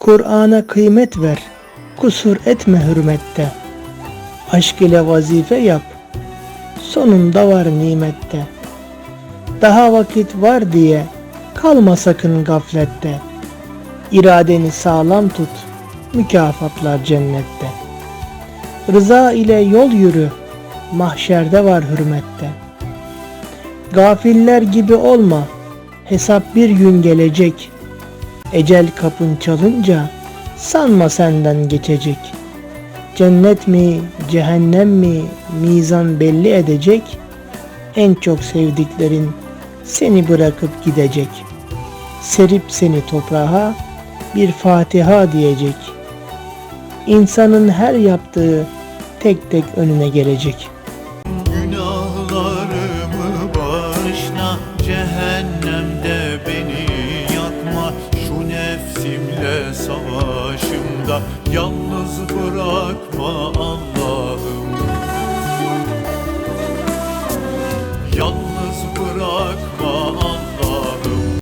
Kur'an'a kıymet ver, kusur etme hürmette. Aşk ile vazife yap, sonunda var nimette. Daha vakit var diye kalma sakın gaflette. İradeni sağlam tut, mükafatlar cennette. Rıza ile yol yürü, mahşerde var hürmette. Gafiller gibi olma, hesap bir gün gelecek. Ecel kapın çalınca sanma senden geçecek. Cennet mi, cehennem mi mizan belli edecek. En çok sevdiklerin seni bırakıp gidecek. Serip seni toprağa bir Fatiha diyecek. İnsanın her yaptığı tek tek önüne gelecek. Günahlarımı bağışla Cehennemde nefsimle savaşımda Yalnız Allah